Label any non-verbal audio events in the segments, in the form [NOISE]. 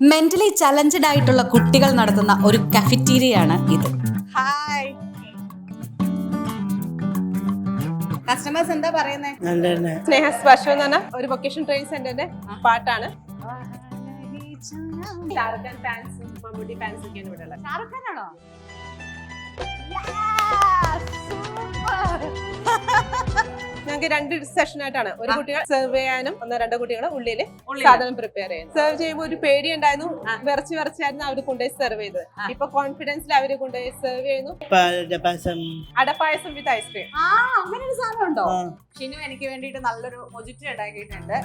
Mentally challenged ആയിട്ടുള്ള കുട്ടികൾ നടത്തുന്ന ഒരു കഫറ്റീരിയയാണ് ഇത്. ഹായ് കസ്റ്റമേഴ്സ് എന്താ പറയുന്നത് സ്നേഹ സ്പർശം എന്ന് പറഞ്ഞ ഒരു വൊക്കേഷൻ ട്രെയിനിങ് സെന്ററിന്റെ പാട്ടാണ്. ഷാറുഖ് ഖാൻ ഫാൻസും മമ്മൂട്ടി ഫാൻസ് ഒക്കെയാണ് ഇവിടെ ഉള്ളത്. ഷാറുഖ് ഖാനാണോ ഞങ്ങൾക്ക് രണ്ട് സെഷൻ ആയിട്ടാണ്. ഒരു കുട്ടികൾ സെർവ് ചെയ്യാനും ഒന്നോ രണ്ടോ കുട്ടികൾ ഉള്ളിൽ ഉള്ളിൽ. സാധനം പ്രിപ്പയർ ചെയ്യുന്നു സെർവ് ചെയ്യുമ്പോൾ ഒരു പേടി ഉണ്ടായിരുന്നു വിറച്ച് വിറച്ചായിരുന്നു അവർ കൊണ്ടുപോയി സെർവ് ചെയ്തത്. ഇപ്പൊ കോൺഫിഡൻസിൽ അവർ കൊണ്ടുപോയി സെർവ് ചെയ്യുന്നു. അടപ്പായസം വിത്ത് ഐസ്ക്രീം ആ അങ്ങനെ ഒരു സാധനം ഉണ്ടോ. ഷിനു എനിക്ക് വേണ്ടിയിട്ട് നല്ലൊരു മൊജിറ്റ ഉണ്ടാക്കിയിട്ടുണ്ട്.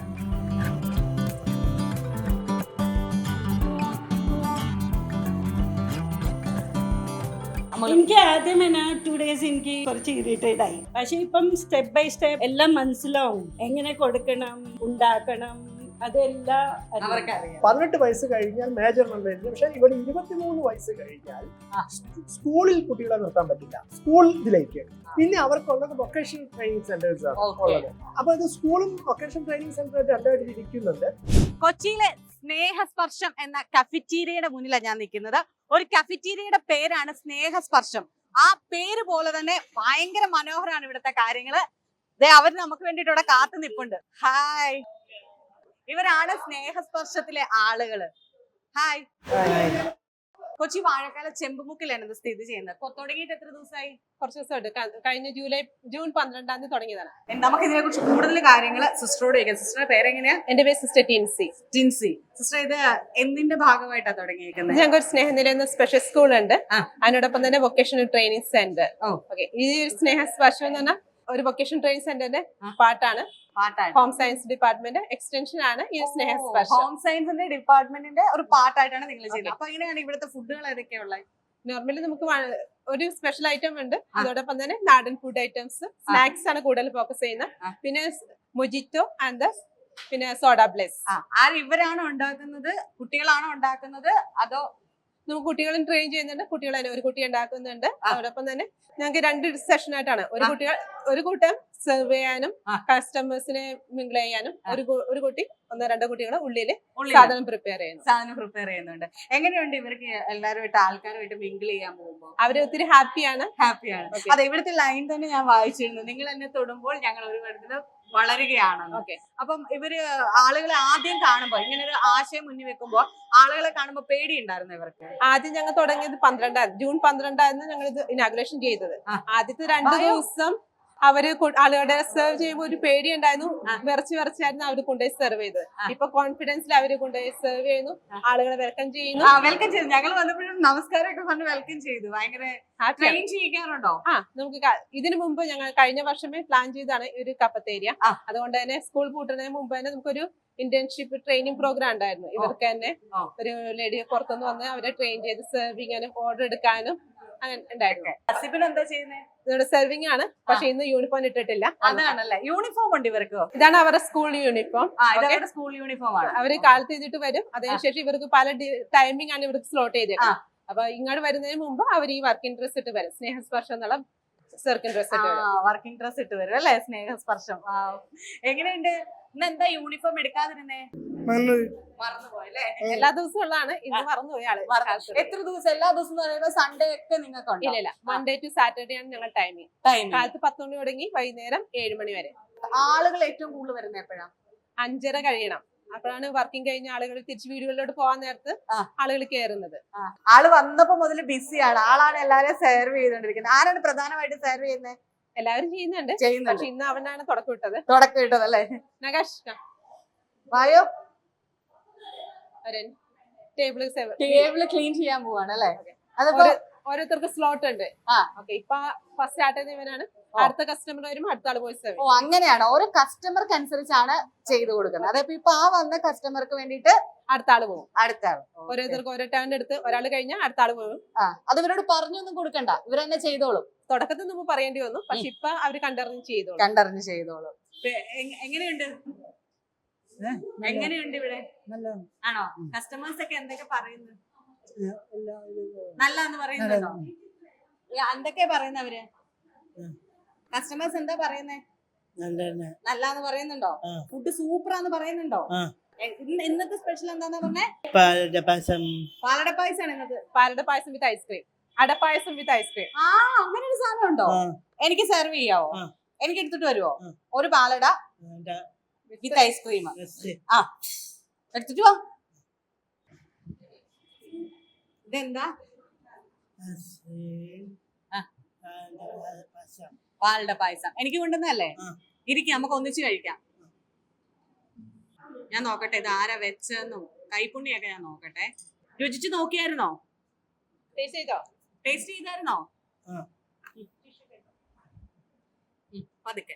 എനിക്ക് ആദ്യം എന്നാ ടു ഡേയ്സ് എനിക്ക് കുറച്ച് ഇറിറ്റേറ്റ് ആയി. പക്ഷെ ഇപ്പം സ്റ്റെപ്പ് ബൈ സ്റ്റെപ്പ് എല്ലാം മനസ്സിലാവും. എങ്ങനെ കൊടുക്കണം ഉണ്ടാക്കണം അതെല്ലാം അവർക്കറിയാം പതിനെട്ട് വയസ്സ് കഴിഞ്ഞാൽ മേജർ മെമ്പേഴ്സ് പക്ഷെ ഇവിടെ ഇരുപത്തിമൂന്ന് വയസ്സ് കഴിഞ്ഞാൽ സ്കൂളിൽ കുട്ടികളെ നിർത്താൻ പറ്റില്ല. സ്കൂൾ ഇതിലേക്ക്. പിന്നെ അവർക്കുള്ളത് വൊക്കേഷണൽ ട്രെയിനിങ് സെന്റേഴ്സ് ആണ് ഉള്ളത്. അപ്പൊ ഇത് സ്കൂളും വൊക്കേഷണൽ ട്രെയിനിങ് സെന്റർ രണ്ടായിട്ട് ഇരിക്കുന്നുണ്ട്. കൊച്ചിയിലെ സ്നേഹസ്പർശം എന്ന കഫറ്റീരിയയുടെ മുന്നിലാണ് ഞാൻ നിൽക്കുന്നത്. ഒരു കഫറ്റീരിയയുടെ പേരാണ് സ്നേഹസ്പർശം. ആ പേര് പോലെ തന്നെ ഭയങ്കര മനോഹരമാണ് ഇവിടുത്തെ കാര്യങ്ങൾ. അവർ നമുക്ക് വേണ്ടിയിട്ട് ഇവിടെ കാത്തു നിപ്പുണ്ട്. ഹായ് ഇവരാണ് സ്നേഹസ്പർശത്തിലെ ആളുകൾ. ഹായ് കൊച്ചി വാഴക്കാല ചെമ്പുമുക്കിലാണ് ഇത് സ്ഥിതി ചെയ്യുന്നത്. തുടങ്ങിയിട്ട് എത്ര ദിവസമായി? കുറച്ച് ദിവസമായിട്ട്. കഴിഞ്ഞ ജൂലൈ ജൂൺ പന്ത്രണ്ടാം തീയതി തുടങ്ങിയതാണ്. നമുക്ക് ഇതിനെ കുറിച്ച് കൂടുതൽ കാര്യങ്ങൾ സിസ്റ്ററോട് ചോദിക്കാം. സിസ്റ്ററുടെ പേരെങ്ങനെയാ? എന്റെ പേര് സിസ്റ്റർ ടിൻസി. ടിൻസി. സിസ്റ്റർ ഇത് എന്തിന്റെ ഭാഗമായിട്ടാണ് തുടങ്ങിയിരിക്കുന്നത് ഞങ്ങൾക്ക് ഒരു സ്നേഹനില എന്ന സ്പെഷ്യൽ സ്കൂൾ ഉണ്ട്. അതിനോടൊപ്പം തന്നെ വൊക്കേഷണൽ ട്രെയിനിങ് സെന്റർ. ഓക്കെ ഈ ഒരു സ്നേഹസ്പർശം എന്ന് പറഞ്ഞാൽ ഒരു വൊക്കേഷൻ ട്രെയിനിങ് സെന്ററിന്റെ. പാട്ടാണ്. ഹോം സയൻസ് ഡിപ്പാർട്ട്മെന്റ് എക്സ്റ്റൻഷൻ ആണ് ഈ സ്നേഹസ്പർശം ഹോം സയൻസിന്റെ ഡിപ്പാർട്ട്മെന്റിന്റെ ഒരു പാർട്ടായിട്ടാണ് നിങ്ങൾ ചെയ്യുന്നത്. അപ്പൊ എങ്ങനെയാണ് ഇവിടുത്തെ ഫുഡുകൾ ഏതൊക്കെയുള്ളത് നോർമലി നമുക്ക് ഒരു സ്പെഷ്യൽ ഐറ്റം ഉണ്ട്. അതോടൊപ്പം തന്നെ നാടൻ ഫുഡ് ഐറ്റംസ് സ്നാക്സ് ആണ് കൂടുതൽ ഫോക്കസ് ചെയ്യുന്നത്. പിന്നെ മൊജിറ്റോ ആൻഡ് പിന്നെ സോഡ ബ്ലെസ് ഇവരാണോ ഉണ്ടാക്കുന്നത്? കുട്ടികളാണോ ഉണ്ടാക്കുന്നത്? അതോ നമുക്ക് കുട്ടികളും ട്രെയിൻ ചെയ്യുന്നുണ്ട്. കുട്ടികൾ ഒരു കുട്ടി ഉണ്ടാക്കുന്നുണ്ട്. അതോടൊപ്പം തന്നെ ഞങ്ങൾക്ക് രണ്ട് സെഷൻ ആയിട്ടാണ്. ഒരു കുട്ടികൾ ഒരു കൂട്ടം സെർവ് ചെയ്യാനും കസ്റ്റമേഴ്സിനെ മിങ്കിൾ ചെയ്യാനും ഒരു ഒരു കുട്ടി ഒന്നോ രണ്ടോ കുട്ടികളെ ഉള്ളിൽ ഉള്ളിൽ സാധനം പ്രിപ്പയർ ചെയ്യുന്നു. സാധനം പ്രിപ്പയർ ചെയ്യുന്നുണ്ട്. എങ്ങനെയുണ്ട് ഇവർക്ക് എല്ലാവരുമായിട്ട് ആൾക്കാരുമായിട്ട് മിങ്കിൾ ചെയ്യാൻ പോകുമ്പോൾ അവർ ഒത്തിരി ഹാപ്പിയാണ് ഹാപ്പിയാണ്. അതെ ഇവിടുത്തെ ലൈൻ തന്നെ ഞാൻ വായിച്ചിരുന്നു. നിങ്ങൾ എന്നെ തൊടുമ്പോൾ ഞങ്ങൾ ഒരു തരത്തിൽ വളരുകയാണ് ഓക്കെ. അപ്പം ഇവർ ആളുകളെ ആദ്യം കാണുമ്പോൾ ഇങ്ങനെ ഒരു ആശയം മുന്നിൽ വെക്കുമ്പോൾ ആളുകളെ കാണുമ്പോൾ പേടി ഉണ്ടായിരുന്നു ഇവർക്ക്? ആദ്യം ഞങ്ങൾ തുടങ്ങിയത് പന്ത്രണ്ടായിരുന്നു ജൂൺ പന്ത്രണ്ടായിരുന്നു ഞങ്ങൾ ഇത് ഇനാഗുലേഷൻ ചെയ്തത്. ആദ്യത്തെ രണ്ടു ദിവസം അവർ ആളുകളുടെ സെർവ് ചെയ്യുമ്പോൾ ഒരു പേടി ഉണ്ടായിരുന്നു. വിറച്ച് വിറച്ചായിരുന്നു അവർ കൊണ്ടുപോയി സെർവ് ചെയ്തത്. ഇപ്പൊ കോൺഫിഡൻസിൽ അവർ കൊണ്ടുപോയി സെർവ് ചെയ്യുന്നു. ആളുകളെ വെൽക്കം ചെയ്യുന്നു. ആ വെൽക്കം ചെയ്തു. ഞങ്ങൾ വന്നപ്പോഴും നമസ്കാരമൊക്കെ പറഞ്ഞ് വെൽക്കം ചെയ്തു. ഭയങ്കര. ട്രെയിൻ ചെയ്യിക്കാറുണ്ടോ? ആ നമുക്ക് ഇതിനു മുമ്പ് ഞങ്ങൾ കഴിഞ്ഞ വർഷമേ പ്ലാൻ ചെയ്താണ് ഈ ഒരു കപ്പത്തേരിയ. അതുകൊണ്ട് തന്നെ സ്കൂൾ പൂട്ടുന്നതിന് മുമ്പ് തന്നെ നമുക്കൊരു ഇന്റേൺഷിപ്പ് ട്രെയിനിങ് പ്രോഗ്രാം ഉണ്ടായിരുന്നു. ഇവർക്ക് തന്നെ ഒരു ലേഡി പുറത്തുനിന്ന് വന്ന് അവരെ ട്രെയിൻ ചെയ്ത് സെർവിങ്ങിനും ഓർഡർ എടുക്കാനും ഉണ്ടായിരുന്നു. ഹസിബിൻ എന്താ ചെയ്യുന്നത് സെർവിങ് ആണ്. പക്ഷെ ഇന്ന് യൂണിഫോം ഇട്ടിട്ടില്ല. അതാണല്ലേ. യൂണിഫോം ഉണ്ട് ഇവർക്ക്. ഇതാണ് അവരുടെ സ്കൂൾ യൂണിഫോം സ്കൂൾ യൂണിഫോം ആണ്. അവർ കാലത്ത് ചെയ്തിട്ട് വരും. അതിനുശേഷം ഇവർക്ക് പല ടൈമിംഗ് ആണ് ഇവർക്ക് സ്ലോട്ട് ചെയ്തേക്കുന്നത് അപ്പൊ ഇങ്ങോട്ട് വരുന്നതിന് മുമ്പ് അവർ ഈ വർക്കിംഗ് ഡ്രസ് ഇട്ട് വരും. സ്നേഹസ്പർശം എന്നുള്ള വർക്കിംഗ് ഡ്രസ് ഇട്ട് വരും. അല്ലേ? സ്നേഹസ്പർശം. എങ്ങനെയുണ്ട്? ഇന്ന് എന്താ യൂണിഫോം എടുക്കാതിരുന്നേ മറന്നുപോയല്ലേ? എല്ലാ ദിവസവും ഉള്ളതാണ് ഇന്ന് മറന്നുപോയി ആൾ എത്ര ദിവസം? എല്ലാ ദിവസം പറയുമ്പോൾ സൺഡേ ഒക്കെ നിങ്ങൾക്ക് ഇല്ല ഇല്ല. മൺഡേ ടു സാറ്റർഡേ ആണ് ഞങ്ങൾ ടൈമിംഗ് ടൈം കാലത്ത് പത്ത് മണി തുടങ്ങി വൈകുന്നേരം ഏഴ് മണി വരെ. ആളുകൾ ഏറ്റവും കൂടുതൽ വരുന്ന എപ്പോഴാ? അഞ്ചര കഴിയണം. അപ്പോഴാണ് വർക്കിംഗ് കഴിഞ്ഞ ആളുകൾ തിരിച്ച് വീടുകളിലോട്ട് പോകാൻ നേരത്ത്. ആളുകൾ കയറുന്നത്. ആൾ വന്നപ്പോ മുതൽ ബിസിയാണ് ആളാണ് എല്ലാരെയും സെർവ് ചെയ്തോണ്ടിരിക്കുന്നത്. ആരാണ് പ്രധാനമായിട്ട് സെർവ് ചെയ്യുന്നത് എല്ലാവരും ചെയ്യുന്നുണ്ട്. ചെയ്യുന്നുണ്ട്. പക്ഷെ ഇന്ന് അവനാണ് തുടക്കം ഇട്ടത്. തുടക്കം ഇട്ടതല്ലേ നഗാഷ് വായോ. ടേബിൾ ടേബിൾ ക്ലീൻ ചെയ്യാൻ പോവാണ് അല്ലേ? അതൊക്കെ ഓരോരുത്തർക്ക് സ്ലോട്ട് ഉണ്ട് ഇപ്പൊ ഫസ്റ്റ് സ്റ്റാർട്ട് ഓ. അടുത്ത കസ്റ്റമർ വരും അടുത്ത ആൾ പോയി സെർവ് ഓ അങ്ങനെയാണ്. ഓരോ കസ്റ്റമർക്ക് അനുസരിച്ചാണ് ചെയ്തു കൊടുക്കുന്നത്. അതായത് ഇപ്പൊ ആ വന്ന കസ്റ്റമർക്ക് വേണ്ടിട്ട് അടുത്ത ആൾ പോകും അടുത്ത ആൾ. ഓരോരുത്തർക്ക് ഓരോ ടേൺ എടുത്ത് ഒരാൾ കഴിഞ്ഞാൽ അടുത്ത ആൾ പോകും ആ അത് ഇവരോട് പറഞ്ഞൊന്നും കൊടുക്കണ്ട. ഇവരെന്നെ ചെയ്തോളും. തുടക്കത്തിൽ നിന്ന് പറയേണ്ടി വന്നു. പക്ഷെ ഇപ്പൊ അവർ കണ്ടറിഞ്ഞ് ചെയ്തോളും. കണ്ടറിഞ്ഞ് ചെയ്തോളും. എങ്ങനെയുണ്ട്? എങ്ങനെയുണ്ട് ഇവിടെ? ആണോ? കസ്റ്റമേഴ്സ് ഒക്കെ എന്തൊക്കെ പറയുന്നു? നല്ല എന്ന് പറയുന്നുണ്ടോ? ഈ എന്തൊക്കെയാ പറയുന്നവര് കസ്റ്റമേഴ്സ് എന്താ പറയുന്നേ? നല്ലാന്ന് പറയുന്നുണ്ടോ? ഫുഡ് ഫുഡ് സൂപ്പറാന്ന് പറയുന്നുണ്ടോ? ഇന്നത്തെ സ്പെഷ്യൽ എന്താന്നാ പറഞ്ഞേ? പായസം. പാലട പായസാണ് ഇന്നത്തെ. പാലട പായസം with ice cream ada payasam with ice cream ആ അങ്ങനെ ഒരു സാധനം ഉണ്ടോ? എനിക്ക് സെർവ് ചെയ്യാവോ? എനിക്ക് എടുത്തിട്ട് വരുവോ? ഒരു പാലട വിത്ത് ഐസ്ക്രീം ആ. എടുത്തിട്ട് വാ. ഇതെന്താ? ആ. പാലട പായസം. എനിക്ക് കൊണ്ടുവന്നല്ലേ. ഇരിക്കാം നമുക്ക് ഒന്നിച്ച് കഴിക്കാം. ഞാൻ നോക്കട്ടെ ഇത് ആരാ വെച്ചെന്നും കൈപ്പുണ്ണിയൊക്കെ ഞാൻ നോക്കട്ടെ. രുചിച്ച് നോക്കിയായിരുന്നോ? ടേസ്റ്റ് ചെയ്തോ? ടേസ്റ്റ് ചെയ്തായിരുന്നോ? പതുക്കെ.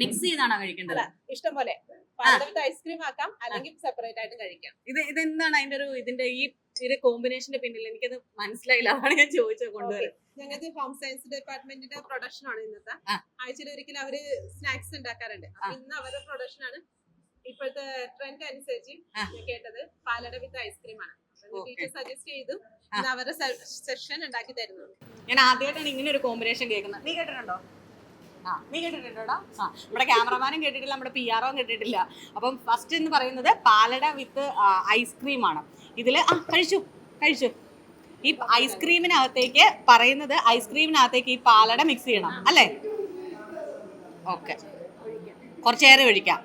മിക്സ് ചെയ്താണോ കഴിക്കേണ്ടത്? ഇഷ്ടം പോലെ. ഐസ്ക്രീം ആക്കാം അല്ലെങ്കിൽ സെപ്പറേറ്റ് ആയിട്ട് കഴിക്കാം. ഇത് ഇതെന്താണ് അതിന്റെ ഒരു ഇതിന്റെ ഈ ചെറിയ കോമ്പിനേഷന്റെ പിന്നിൽ എനിക്കത് മനസ്സിലായില്ല അതാണ് ഞാൻ ചോദിച്ചത് കൊണ്ടുവരാൻ ഞങ്ങൾക്ക് ഹോം സയൻസ് ഡിപ്പാർട്ട്മെന്റിന്റെ പ്രൊഡക്ഷൻ ആണ് ഇന്നത്തെ. ആഴ്ചയിൽ ഒരിക്കലും അവർ സ്നാക്സ് ഉണ്ടാക്കാറുണ്ട്. അപ്പൊ. ഇന്ന് അവരുടെ പ്രൊഡക്ഷൻ ആണ് ഇപ്പോഴത്തെ ട്രെൻഡ് അനുസരിച്ച്. ഞാൻ കേട്ടത് പാലട വിത്ത് ഐസ്ക്രീം ആണ്. ടീച്ചർ സജസ്റ്റ് ചെയ്തു. അവരുടെ സെഷൻ ഉണ്ടാക്കി തരുന്നു ഞാൻ ആദ്യമായിട്ടാണ് ഇങ്ങനെ ഒരു കോമ്പിനേഷൻ കേൾക്കുന്നത്. നീ കേട്ടിട്ടുണ്ടോ? ആ നീ കേട്ടിട്ടുണ്ടോടാ ആ നമ്മുടെ ക്യാമറമാനും കേട്ടിട്ടില്ല നമ്മുടെ പി ആറോ കേട്ടിട്ടില്ല. അപ്പം ഫസ്റ്റ് എന്ന് പറയുന്നത് പാലട വിത്ത് ഐസ്ക്രീം ആണ്. ഇതിൽ ആ കഴിച്ചു കഴിച്ചു. ഈ ഐസ്ക്രീമിനകത്തേക്ക് പറയുന്നത് ഐസ്ക്രീമിനകത്തേക്ക് ഈ പാലട മിക്സ് ചെയ്യണം അല്ലേ? ഓക്കെ കുറച്ചേറെ ഒഴിക്കാം.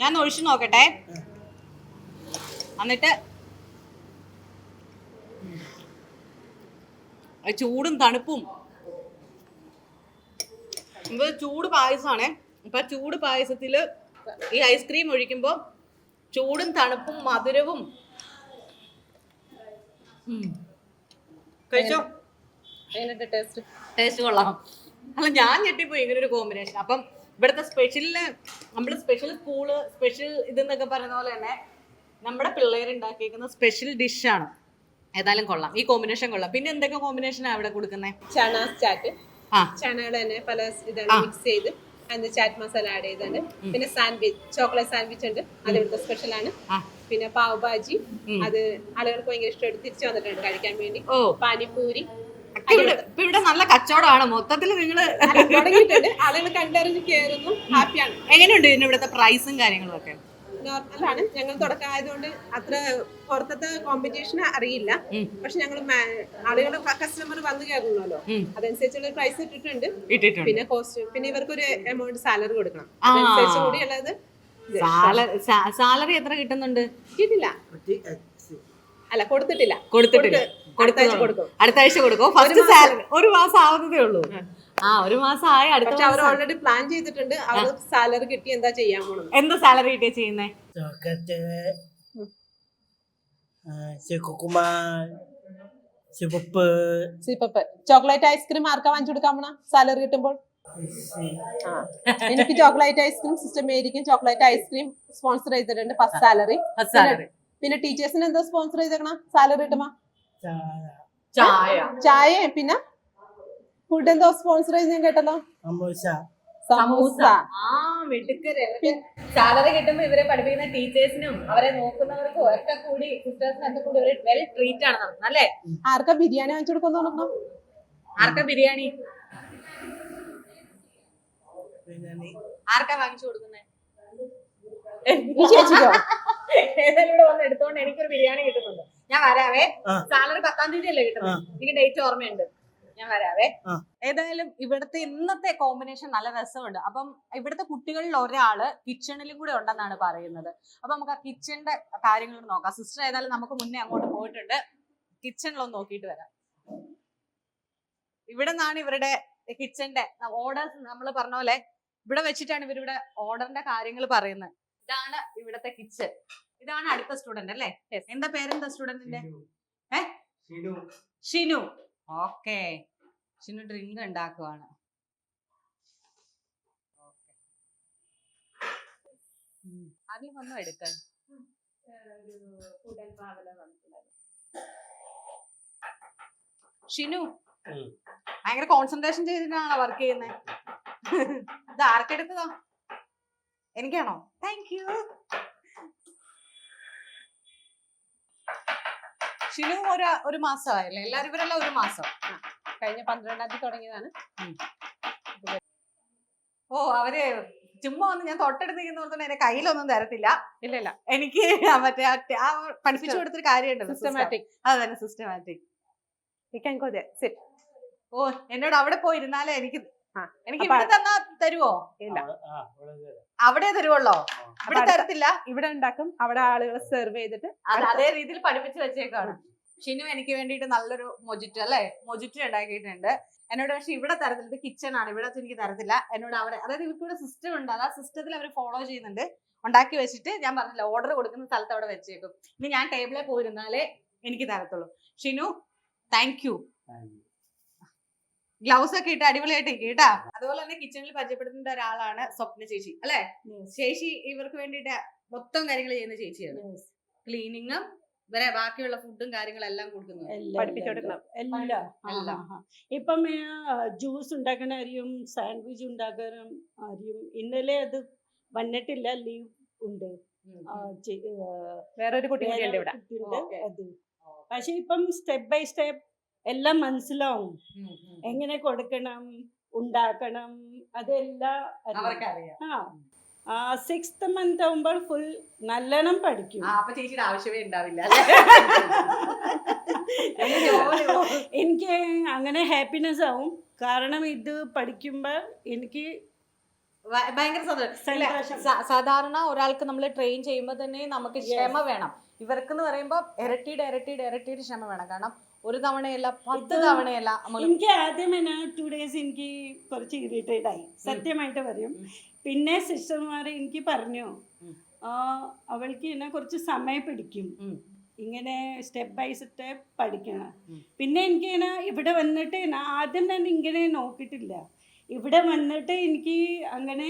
ഞാൻ ഒഴിച്ചു നോക്കട്ടെ. എന്നിട്ട് ചൂടും തണുപ്പും. ചൂട് പായസമാണ്. ഇപ്പൊ ചൂട് പായസത്തിൽ ഈ ഐസ്ക്രീം ഒഴിക്കുമ്പോ ചൂടും തണുപ്പും മധുരവും. കഴിച്ചോ? ടേസ്റ്റ് കൊള്ളാം. അല്ല ഞാൻ ഞെട്ടിപ്പോയി ഇങ്ങനെ ഒരു കോമ്പിനേഷൻ അപ്പം ഇവിടുത്തെ സ്പെഷ്യലിന് നമ്മൾ സ്പെഷ്യൽ സ്കൂൾ സ്പെഷ്യൽ ഇതെന്നൊക്കെ പറയുന്ന പോലെ തന്നെ നമ്മുടെ പിള്ളേർ ഉണ്ടാക്കിയിരിക്കുന്ന സ്പെഷ്യൽ ഡിഷാണ് ഏതായാലും കൊള്ളാം. ഈ കോമ്പിനേഷൻ കൊള്ളാം. പിന്നെ എന്തൊക്കെ കോമ്പിനേഷനാണ് അവിടെ കൊടുക്കുന്നത് ചാറ്റ്. ആ. ചനകൾ തന്നെ പല ഇതാണ് മിക്സ് ചെയ്ത്. അതിന് ചാറ്റ് മസാല ആഡ് ചെയ്തിട്ടുണ്ട് പിന്നെ സാൻഡ്വിച്ച് ചോക്ലേറ്റ് സാൻഡ്വിച്ച് ഉണ്ട്. അത് ഇവിടുത്തെ സ്പെഷ്യൽ ആണ്. പിന്നെ പാവ് ഭാജി. അത് ആളുകൾക്ക് ഭയങ്കര ഇഷ്ടമായിട്ട് തിരിച്ചു വന്നിട്ടുണ്ട് കഴിക്കാൻ വേണ്ടി. ഓ. പാനിപ്പൂരി. ഇപ്പൊ ഇവിടെ നല്ല കച്ചവടമാണ്. മൊത്തത്തിൽ നിങ്ങൾ ആളുകൾ കണ്ടറിഞ്ഞ് കയറുന്നു ഹാപ്പിയാണ്. എങ്ങനെയുണ്ട് ഇവിടുത്തെ പ്രൈസും കാര്യങ്ങളും ഒക്കെ? നോർമലാണ് ഞങ്ങൾ തുടക്കമായതുകൊണ്ട് അത്ര പുറത്തത്തെ കോമ്പറ്റീഷൻ അറിയില്ല. പക്ഷെ ഞങ്ങൾ ആളുകൾ കസ്റ്റമർ വന്നു കയറുന്നല്ലോ ഉം. അതനുസരിച്ചുള്ള പ്രൈസ് ഇട്ടിട്ടുണ്ട്. ഇട്ടിട്ടുണ്ട്. പിന്നെ കോസ്റ്റ്യൂം പിന്നെ ഇവർക്ക് ഒരു എമൗണ്ട് സാലറി കൊടുക്കണം അതനുസരിച്ച് കൂടിയുള്ളത് സാലറി എത്ര കിട്ടുന്നുണ്ട്? കിട്ടില്ല അല്ല കൊടുത്തിട്ടില്ല. കൊടുത്തിട്ടില്ല. കൊടുത്ത് അടുത്ത ആഴ്ച കൊടുക്കും. അടുത്ത ആഴ്ച കൊടുക്കും ഫസ്റ്റ് സാലറി ഒരു മാസം ആവുന്നതേ ഉള്ളൂ. ആ ഒരു മാസം ആയി അടുത്ത പക്ഷെ അവർ ഓൾറെഡി പ്ലാൻ ചെയ്തിട്ടുണ്ട്. അവർ സാലറി കിട്ടി എന്താ ചെയ്യാൻ പോണത്? എന്താ സാലറി കിട്ടിയ ചെയ്യുന്നേ? ചോക്കറ്റ് കുക്കുമാർ ചുവപ്പ് സിപ്പപ്പ് ചോക്ലേറ്റ് ഐസ്ക്രീം ആർക്കാ വാങ്ങിച്ചു കൊടുക്കാൻ പോണ? സാലറി കിട്ടുമ്പോൾ? ആ. എനിക്ക് ചോക്ലേറ്റ് ഐസ്ക്രീം സിസ്റ്റർ മേരിക്കും ചോക്ലേറ്റ് ഐസ്ക്രീം സ്പോൺസർ ചെയ്തിട്ടുണ്ട്. ഫസ്റ്റ് സാലറി സാലറി പിന്നെ ടീച്ചേഴ്സിന് എന്താ സ്പോൺസർ ചെയ്തേക്കണ? സാലറി കിട്ടുമ്പോ? ചായ. ചായ. പിന്നെ ഫുഡ് എന്തോ സ്പോൺസർ ചെയ്ത് ഞാൻ കേട്ടല്ലോ. സമൂസ. സമൂസ. ആ മിടുക്കര്. സാലറി കിട്ടുമ്പോ ഇവരെ പഠിപ്പിക്കുന്ന ടീച്ചേഴ്സിനും അവരെ നോക്കുന്നവർക്കും ഒക്കെ കൂടി സിസ്റ്റേഴ്സിനൊക്കെ കൂടി ഒരു വെൽ ട്രീറ്റ് ആണ് നടത്തുന്നത് അല്ലേ? ആർക്കാ ബിരിയാണി വാങ്ങിച്ചു കൊടുക്കുന്നു പറഞ്ഞു ആർക്കാ ബിരിയാണി? ബിരിയാണി. ആർക്കാ വാങ്ങിച്ചു കൊടുക്കുന്നത് ചേച്ചിക്കോ ഏതായാലും ഇവിടെ വന്ന് എടുത്തോണ്ട് എനിക്കൊരു ബിരിയാണി കിട്ടുന്നുണ്ട്. ഞാൻ വരാവേ. സാലറി പത്താം തീയതി അല്ലേ കിട്ടുന്നത് എനിക്ക് ഡേറ്റ് ഓർമ്മയുണ്ട്. ഞാൻ വരാവേ. ഏതായാലും ഇവിടുത്തെ ഇന്നത്തെ കോമ്പിനേഷൻ നല്ല രസമുണ്ട്. അപ്പം ഇവിടുത്തെ കുട്ടികളിൽ ഒരാൾ കിച്ചണിലും കൂടെ ഉണ്ടെന്നാണ് പറയുന്നത്. അപ്പൊ നമുക്ക് ആ കിച്ചണിന്റെ കാര്യങ്ങൾ നോക്കാം. സിസ്റ്റർ ഏതായാലും നമുക്ക് മുന്നേ അങ്ങോട്ട് പോയിട്ടുണ്ട്. കിച്ചണിലൊന്ന് നോക്കിയിട്ട് വരാം. ഇവിടെ നിന്നാണ് ഇവരുടെ കിച്ചന്റെ ഓർഡേഴ്സ് നമ്മൾ പറഞ്ഞ പോലെ ഇവിടെ വെച്ചിട്ടാണ് ഇവരിവിടെ ഓർഡറിന്റെ കാര്യങ്ങൾ പറയുന്നത്. ഇതാണ് ഇവിടുത്തെ കിച്ചൺ ഇതാണ് അടുത്ത സ്റ്റുഡന്റ് അല്ലേ? എന്താ പേരെന്താ സ്റ്റുഡന്റിന്റെ ഏ? ഷിനു. ഓക്കെ. ഷിനു ഡ്രിങ്ക് ഉണ്ടാക്കുവാണ്. അതിൽ വന്നു എടുക്കാൻ ഷിനു. ഭയങ്കര കോൺസെൻട്രേഷൻ ചെയ്തിട്ടാണോ വർക്ക് ചെയ്യുന്നത് ഇത് ആർക്കെടുത്തതാ? എനിക്കാണോ? താങ്ക് യു ഷിനു ഒരു ഒരു മാസമായല്ലേ? എല്ലാവരും ഇവരെല്ലാം ഒരു മാസം. കഴിഞ്ഞ പന്ത്രണ്ടാം തീയതി തുടങ്ങിയതാണ്. ഓ അവർ ചുമ്മാ ഒന്ന് ഞാൻ തൊട്ടടുത്ത് നിൽക്കുന്ന എന്റെ കയ്യിലൊന്നും തരത്തില്ല. ഇല്ല ഇല്ല. എനിക്ക് മറ്റേ ആ പഠിപ്പിച്ചു കൊടുത്തൊരു കാര്യമുണ്ട്. സിസ്റ്റമാറ്റിക് അത് തന്നെ സിസ്റ്റമാറ്റിക് ഓ എന്നോട് അവിടെ പോയിരുന്നാലേ എനിക്ക് എനിക്ക് ഇവിടെ തന്നാ തരുവോ? ഇല്ല. അവിടെ തരുവുള്ളോ? ഇവിടെ തരത്തില്ല. ഇവിടെ ഉണ്ടാക്കും. അവിടെ ആളുകൾ സെർവ് ചെയ്തിട്ട് അത് അതേ രീതിയിൽ പഠിപ്പിച്ചു വെച്ചേക്കാണ്. ഷിനു എനിക്ക് വേണ്ടിയിട്ട് നല്ലൊരു മൊജിറ്റോ അല്ലെ? മൊജിറ്റോ ഉണ്ടാക്കിയിട്ടുണ്ട്. എന്നോട് പക്ഷെ ഇവിടെ തരത്തില്ല. ഇത് കിച്ചൺ ആണ്. ഇവിടെ എനിക്ക് തരത്തില്ല. എന്നോട് അവിടെ അതായത് ഇവർക്ക് ഇവിടെ സിസ്റ്റം ഉണ്ട്. അതാ ആ സിസ്റ്റത്തിൽ അവർ ഫോളോ ചെയ്യുന്നുണ്ട്. ഉണ്ടാക്കി വെച്ചിട്ട് ഞാൻ പറഞ്ഞില്ല ഓർഡർ കൊടുക്കുന്ന സ്ഥലത്ത് അവിടെ വെച്ചേക്കും. ഇനി ഞാൻ ടേബിളിൽ പോയിരുന്നാലേ എനിക്ക് തരത്തുള്ളൂ. ഷിനു താങ്ക് യു ഗ്ലൗസ് ഒക്കെ ഇട്ട് അടിപൊളിയായിട്ട് ഇരിക്കും കേട്ടാ അതുപോലെ തന്നെ കിച്ചണിൽ പരിചയപ്പെടുത്തുന്ന ഒരാളാണ് സ്വപ്ന ചേച്ചി അല്ലെ? ചേച്ചി ഇവർക്ക് വേണ്ടിയിട്ട് മൊത്തം കാര്യങ്ങൾ ചെയ്യുന്ന ചേച്ചിയാണ്. ക്ലീനിങ്ങും ഇവരെ ബാക്കിയുള്ള ഫുഡും കാര്യങ്ങളെല്ലാം കൊടുക്കുന്നു. ഇപ്പം ജ്യൂസ് ഉണ്ടാക്കണ അറിയും സാൻഡ്വിച്ച് ഉണ്ടാക്കാനും അറിയും ഇന്നലെ അത് വന്നിട്ടില്ല ലീവ് ഉണ്ട്. വേറൊരു കുട്ടി. അത്. പക്ഷെ ഇപ്പം സ്റ്റെപ്പ് ബൈ സ്റ്റെപ്പ് എല്ലാം മനസ്സിലാവും. എങ്ങനെ കൊടുക്കണം ഉണ്ടാക്കണം അതെല്ലാം ആ. സിക്സ്ത് മന്ത് ആവുമ്പോൾ ഫുൾ നല്ലോണം പഠിക്കും. ആ അപ്പൊ ചേച്ചിയുടെ ആവശ്യമേ ഉണ്ടാവില്ല. [LAUGHS] എനിക്ക് അങ്ങനെ ഹാപ്പിനെസ് ആവും. കാരണം ഇത് പഠിക്കുമ്പോൾ എനിക്ക് ഭയങ്കര സന്തോഷം. സാധാരണ ഒരാൾക്ക് നമ്മൾ ട്രെയിൻ ചെയ്യുമ്പോൾ തന്നെ നമുക്ക് ക്ഷമ വേണം. ഇവർക്ക് എന്ന് പറയുമ്പോൾ ഇരട്ടിയുടെ ഇരട്ടിയുടെ ഇരട്ടിയുടെ ക്ഷമ വേണം. കാരണം ഒരു തവണയല്ല പത്ത് തവണയല്ല എനിക്ക് ആദ്യം എന്നാ ടു ഡേയ്സ് എനിക്ക് കുറച്ച് ഇറിറ്റേറ്റ് ആയി സത്യമായിട്ട് പറയും. പിന്നെ സിസ്റ്റർമാർ എനിക്ക് പറഞ്ഞു അവൾക്ക് എന്നെ കുറച്ച് സമയം പിടിക്കും. ഇങ്ങനെ സ്റ്റെപ്പ് ബൈ സ്റ്റെപ്പ് പഠിക്കണം. പിന്നെ എനിക്ക് ഇങ്ങനെ ഇവിടെ വന്നിട്ട് ആദ്യം തന്നെ ഇങ്ങനെ നോക്കിയിട്ടില്ല. ഇവിടെ വന്നിട്ട് എനിക്ക് അങ്ങനെ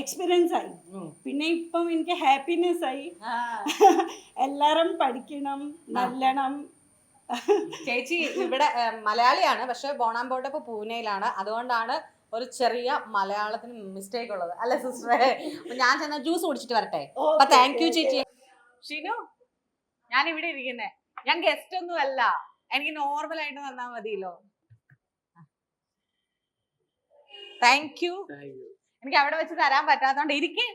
എക്സ്പീരിയൻസ് ആയി. പിന്നെ ഇപ്പം എനിക്ക് ഹാപ്പിനെസ് ആയി. [LAUGHS] എല്ലാവരും പഠിക്കണം നല്ലണം ചേച്ചി ഇവിടെ മലയാളിയാണ് പക്ഷെ ബോണാമ്പോട്ടപ്പ് പൂനെയിലാണ്. അതുകൊണ്ടാണ് ഒരു ചെറിയ മലയാളത്തിന് മിസ്റ്റേക്ക് ഉള്ളത്. അല്ലെ സിസ്റ്ററെ ഞാൻ ചെന്ന ജ്യൂസ് കുടിച്ചിട്ട് വരട്ടെ? അപ്പൊ താങ്ക് യു ചേച്ചി. ഷിനു ഞാൻ ഇവിടെ ഇരിക്കുന്നേ. ഞാൻ ഗസ്റ്റ് ഒന്നും അല്ല. എനിക്ക് നോർമൽ ആയിട്ട് വന്നാൽ മതിയല്ലോ. താങ്ക് യു എനിക്ക് അവിടെ വെച്ച് തരാൻ പറ്റാത്തോണ്ട് ഇരിക്ക്.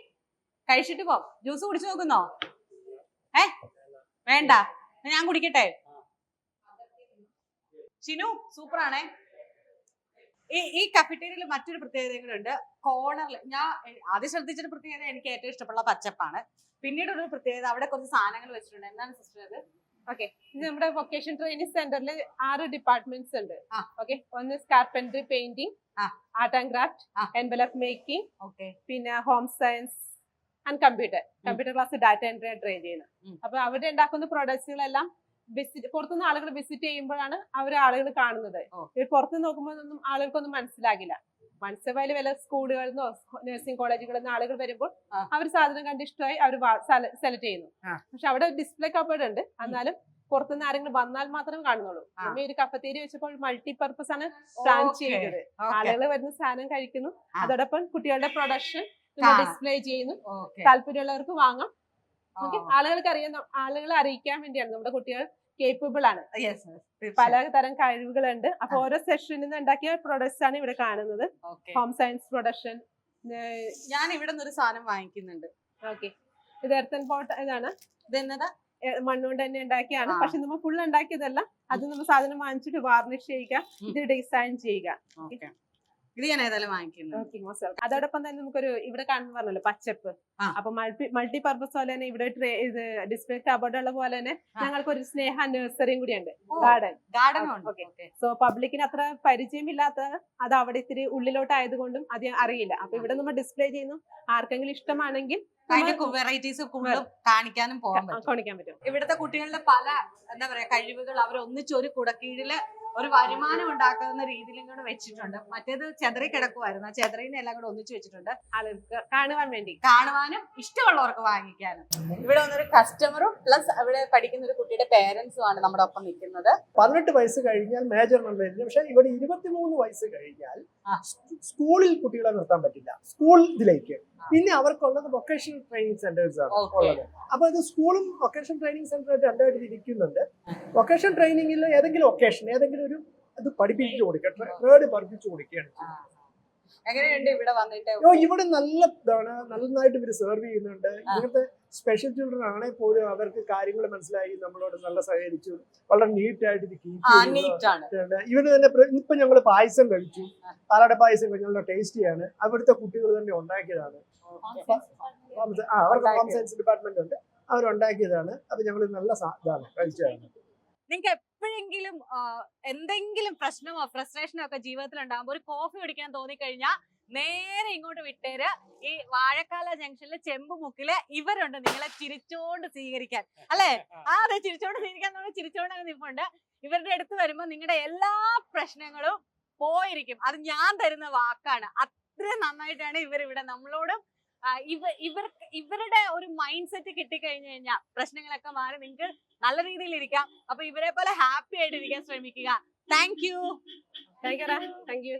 കഴിച്ചിട്ട് പോ. ജ്യൂസ് കുടിച്ചു നോക്കുന്നോ? ഏ? വേണ്ട. ഞാൻ കുടിക്കട്ടെ. ഷിനു സൂപ്പറാണേ. ഈ ഈ കഫറ്റേരിയയിൽ മറ്റൊരു പ്രത്യേകത കൂടെ ഉണ്ട് കോർണറിൽ ഞാൻ ആദ്യം ശ്രദ്ധിച്ചൊരു പ്രത്യേകത എനിക്ക് ഏറ്റവും ഇഷ്ടമുള്ള പച്ചപ്പാണ്. പിന്നീട് ഒരു പ്രത്യേകത അവിടെ കുറച്ച് സാധനങ്ങൾ വെച്ചിട്ടുണ്ട്. എന്താണ് സിസ്റ്റർ അത് ഓക്കെ ഇത് നമ്മുടെ വൊക്കേഷൻ ട്രെയിനിങ് സെന്ററിൽ ആറ് ഡിപ്പാർട്ട്മെന്റ്സ് ഉണ്ട്. ഓക്കെ ഒന്ന് carpentry painting. Art and craft. Envelope making okay പിന്നെ home science and computer computer class data entry train ചെയ്യുന്നത്. അപ്പൊ അവിടെ ഉണ്ടാക്കുന്ന പ്രൊഡക്ട്സുകളെല്ലാം വിസിറ്റ് പുറത്തുനിന്ന് ആളുകൾ വിസിറ്റ് ചെയ്യുമ്പോഴാണ് അവർ ആളുകൾ കാണുന്നത്. പുറത്ത് നോക്കുമ്പോഴൊന്നും ആളുകൾക്കൊന്നും മനസ്സിലാകില്ല. മനസ്സിലായാലും വല്ല സ്കൂളുകളിൽ നിന്നോ നഴ്സിംഗ് കോളേജുകളിൽ നിന്ന് ആളുകൾ വരുമ്പോൾ അവർ സാധനം കണ്ട് ഇഷ്ടമായി അവർ സെലക്ട് ചെയ്യുന്നു. പക്ഷെ അവിടെ ഡിസ്പ്ലേ കപ്പേഡ് ഉണ്ട്. എന്നാലും പുറത്തുനിന്ന് ആരെങ്കിലും വന്നാൽ മാത്രമേ കാണുന്നുള്ളൂ. നമ്മ ഒരു കഫത്തേരി വെച്ചപ്പോൾ മൾട്ടി പർപ്പസ് ആണ് പ്ലാൻ ചെയ്യുന്നത് ചെയ്തത്. ആളുകൾ വരുന്ന സാധനം കഴിക്കുന്നു. അതോടൊപ്പം കുട്ടികളുടെ പ്രൊഡക്ഷൻ. ഡിസ്പ്ലേ ചെയ്യുന്നു. താല്പര്യമുള്ളവർക്ക് വാങ്ങാം. ഓക്കെ. ആളുകൾക്ക് അറിയാം ആളുകളെ അറിയിക്കാൻ വേണ്ടിയാണ് നമ്മുടെ കുട്ടികൾ കേപ്പബിൾ ആണ്. പല തരം കഴിവുകളുണ്ട്. അപ്പൊ. ഓരോ സെഷനിൽ നിന്ന് ഉണ്ടാക്കിയ പ്രൊഡക്ട്സ് ആണ് ഇവിടെ കാണുന്നത്. ഹോം സയൻസ് പ്രൊഡക്ഷൻ ഞാൻ ഇവിടെ നിന്ന് ഒരു സാധനം വാങ്ങിക്കുന്നുണ്ട്. ഓക്കെ ഇത് എർത്തൻ പോട്ട് ഇതാണ്. ഇതെന്നതാ മണ്ണുകൊണ്ട് തന്നെ ഉണ്ടാക്കിയാണ് പക്ഷെ നമ്മൾ ഫുൾ ഉണ്ടാക്കിയതല്ല. അത് നമ്മൾ സാധനം വാങ്ങിച്ചിട്ട് വാർണിഷ് ചെയ്യുക. ഇത് ഡിസൈൻ ചെയ്യുക. ഇത് ഞാൻ ഏതായാലും വാങ്ങിക്കുന്നുണ്ട്. അതോടൊപ്പം തന്നെ നമുക്കൊരു ഇവിടെ കാണുന്ന പറഞ്ഞല്ലോ പച്ചപ്പ്. അപ്പൊ മൾട്ടി മൾട്ടി പർപ്പസ് പോലെ തന്നെ ഇവിടെ ഇത് ഡിസ്പ്ലേ കബോർഡ് ഉള്ള പോലെ തന്നെ ഞങ്ങൾക്ക് ഒരു സ്നേഹ നഴ്സറിയും കൂടിയുണ്ട്. ഗാർഡൻ. ഗാർഡൻ. സോ പബ്ലിക്കിന് അത്ര പരിചയമില്ലാത്ത അത് അവിടെ ഇത്തിരി ഉള്ളിലോട്ട് ആയതുകൊണ്ടും അത് അറിയില്ല. അപ്പൊ ഇവിടെ നമ്മൾ ഡിസ്പ്ലേ ചെയ്യുന്നു. ആർക്കെങ്കിലും ഇഷ്ടമാണെങ്കിൽ വെറൈറ്റീസ് കൂടുതലും കാണിക്കാനും പോകാൻ പറ്റും. ഇവിടുത്തെ കുട്ടികളുടെ പല എന്താ പറയാ കഴിവുകൾ അവർ ഒന്നിച്ചൊരു കുടക്കീഴിൽ ഒരു വരുമാനം ഉണ്ടാക്കുന്ന രീതിയിലും കൂടെ വെച്ചിട്ടുണ്ട്. മറ്റേത് ചെതറി കിടക്കുമായിരുന്നു ആ ചെതറിനെ എല്ലാം കൂടെ ഒന്നിച്ചു വെച്ചിട്ടുണ്ട്. ആളുകൾക്ക് കാണുവാൻ വേണ്ടി. കാണുവാനും ഇഷ്ടമുള്ളവർക്ക് വാങ്ങിക്കാനും. ഇവിടെ വന്നൊരു കസ്റ്റമറും പ്ലസ് അവിടെ പഠിക്കുന്ന ഒരു കുട്ടിയുടെ പേരൻസും ആണ് നമ്മുടെ ഒപ്പം നിൽക്കുന്നത്. പതിനെട്ട് വയസ്സ് കഴിഞ്ഞാൽ മേജർ മെമ്പറിന് പക്ഷെ ഇവിടെ ഇരുപത്തിമൂന്ന് വയസ്സ് കഴിഞ്ഞാൽ സ്കൂളിൽ കുട്ടികളെ നിർത്താൻ പറ്റില്ല. സ്കൂൾ ഇതിലേക്ക്. പിന്നെ അവർക്കുള്ളത് വൊക്കേഷണൽ ട്രെയിനിങ് സെന്റേഴ്സ് ആണ്. ഉള്ളത്. അപ്പൊ ഇത് സ്കൂളും വൊക്കേഷണൽ ട്രെയിനിങ് സെന്ററും രണ്ടായിട്ട് ഇരിക്കുന്നുണ്ട്. വൊക്കേഷണൽ ട്രെയിനിങ്ങിൽ ഏതെങ്കിലും വൊക്കേഷൻ ഏതെങ്കിലും ഒരു അത് പഠിപ്പിച്ചു കൊടുക്കുക ട്രേഡ് പഠിപ്പിച്ചു കൊടുക്കുകയാണ്. എങ്ങനെയുണ്ട് ഇവിടെ വന്നിട്ട്? ഓ ഇവിടെ നല്ല ഇതാണ്. നന്നായിട്ട് ഇവർ സെർവ് ചെയ്യുന്നുണ്ട്. ഇങ്ങനത്തെ സ്പെഷ്യൽ ചിൽഡ്രൻ ആണെങ്കിൽ പോലും അവർക്ക് കാര്യങ്ങൾ മനസ്സിലായി നമ്മളോട് നല്ല സഹകരിച്ചു വളരെ നീറ്റായിട്ട് ഇത് കീപ്പ് ഇവർ തന്നെ ഇപ്പൊ ഞങ്ങൾ പായസം കഴിച്ചു. പാലട പായസം കഴിച്ചു നല്ല ടേസ്റ്റിയാണ് അവിടുത്തെ കുട്ടികൾ തന്നെ ഉണ്ടാക്കിയതാണ്. ആ അവർക്ക് ഹോം സയൻസ് ഡിപ്പാർട്ട്മെന്റ് ഉണ്ട്. അവരുണ്ടാക്കിയതാണ്. അപ്പൊ ഞങ്ങൾ നല്ല ഇതാണ് കഴിച്ചതാണ്. നിങ്ങൾക്ക് എപ്പോഴെങ്കിലും എന്തെങ്കിലും പ്രശ്നമോ ഫ്രസ്ട്രേഷനോ ഒക്കെ ജീവിതത്തിൽ ഉണ്ടാകുമ്പോൾ ഒരു കോഫി കുടിക്കാൻ തോന്നിക്കഴിഞ്ഞാൽ നേരെ ഇങ്ങോട്ട് വിട്ടേര്. ഈ വാഴക്കാല ജംഗ്ഷനിലെ ചെമ്പുമുക്കിൽ ഇവരുണ്ട് നിങ്ങളെ ചിരിച്ചോണ്ട് സ്വീകരിക്കാൻ. അല്ലേ? ആ അതെ ചിരിച്ചോണ്ട് സ്വീകരിക്കാൻ നമ്മൾ ചിരിച്ചോണ്ട് അങ്ങ് നിൽപ്പുണ്ട് ഇവരുടെ അടുത്ത് വരുമ്പോൾ നിങ്ങളുടെ എല്ലാ പ്രശ്നങ്ങളും പോയിരിക്കും. അത് ഞാൻ തരുന്ന വാക്കാണ്. അത്ര നന്നായിട്ടാണ് ഇവരിവിടെ നമ്മളോടും ഇവ ഇവർ ഇവരുടെ ഒരു മൈൻഡ് സെറ്റ് കിട്ടിക്കഴിഞ്ഞു കഴിഞ്ഞാൽ പ്രശ്നങ്ങളൊക്കെ മാറി നിങ്ങൾക്ക് നല്ല രീതിയിൽ ഇരിക്കാം. അപ്പൊ ഇവരെ പോലെ ഹാപ്പി ആയിട്ട് ഇരിക്കാൻ ശ്രമിക്കുക താങ്ക് യു താങ്ക് യു